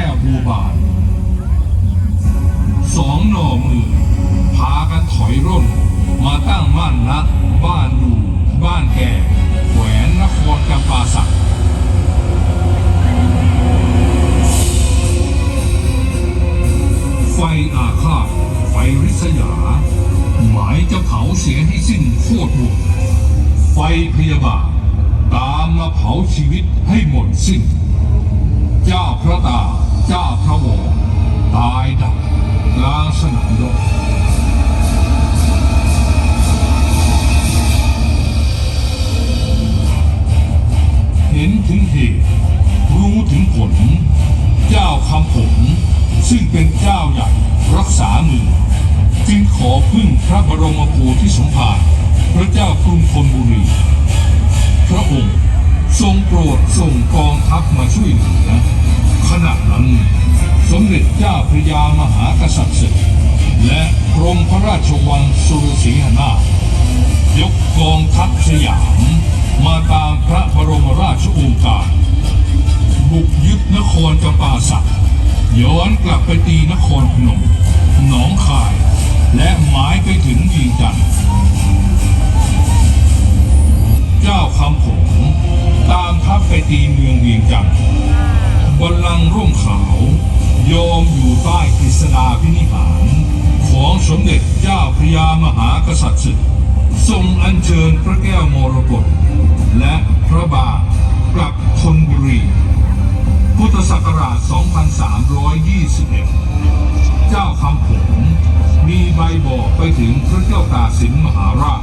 ก้วบัวบานสองหน่อมือ พากันถอยร่น มาตั้งมั่นณบ้านอยู่บ้านแก่แขวนนครจำปาสักไฟอาฆาตไฟริษยา หมายจะเผาเสียให้สิ้นโคตรหมดไฟพยาบาทตามมาเผาชีวิตให้หมดสิ้น เจ้าพระตา เจ้าพระวรตายดับลาสนามรบเห็นถึงเหตุรู้ถึงผล เจ้าคำผล ซึ่งเป็นเจ้าใหญ่รักษาเมืองจึงขอพึ่งพระบรมโพธิสมภารพระเจ้ากรุงธนบุรี พระองค์ทรงโปรดส่งกองท พระยามหากษัตริย์ศึก และกรมพระราชวังสุรสีหนายกกองทัพสยาม มาตามพระบรมราชโองการ บุกยึดนครจำปาสักย้อนกลับไปตีนครพนมหนองคาย และหมายไปถึงเวียงจันทร์เจ้าคำผงตามทัพไปตีเมืองเวียงจันทร์ บัลลังร่มขาวยอมอยู่ใต้กฤษฎาพินิหาร ของสมเด็จเจ้าพระยามหากษัตริย์ศึกทรงอัญเชิญพระแก้วมรกตและพระบาทกลับธนบุรี พุทธศักราช 2321 เจ้าคำผงมีใบบอกไปถึงพระเจ้าตาสินมหาราช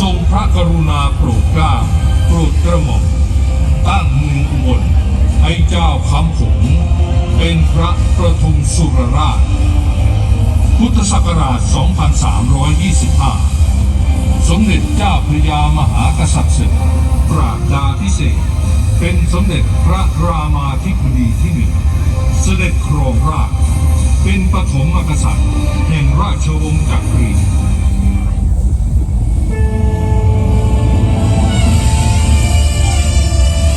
ทรงพระกรุณาโปรดเกล้าโปรดกระหม่อมตั้งมื ไอเจ้าคำผงเป็นพระประทุมสุรราช พุทธศักราช 2325 สมเด็จเจ้าพระยามหากษัตริย์ศึกปราบดาพิเศษ เป็นสมเด็จพระรามาธิบดีที่หนึ่ง เสด็จครองราช เป็นปฐมกษัตริย์ แห่งราชวงศ์จักรี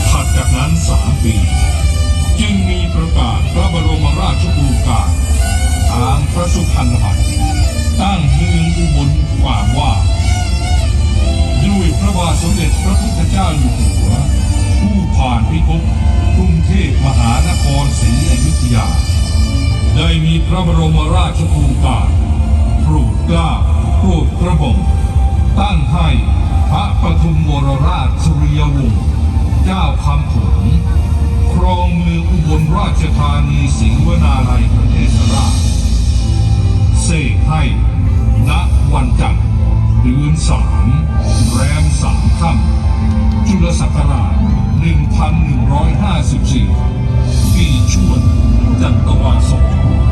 ถัดจากนั้นสามปี ระสุพรรณบัตตั้งเมืองอุบลควาว่าด้วยพระบาทสมเด็จพระพุทธเจ้าอยู่หัว ผู้ผ่านพิภพกรุงเทพมหานครศรีอยุธยา ได้มีพระบรมราชโองการโปรดเกล้าโปรดกระหม่อมตั้งให้พระปทุมวรราชสุริยวงศ์เจ้าคำผงครองเมืองอุบลราชธานีสิงห์วนาลัยประเทศราช เซให้ณวันจันทร์เดือนสามแรมสามค่ำจุลศักราช 1154 ปีชวดจันตวาสอง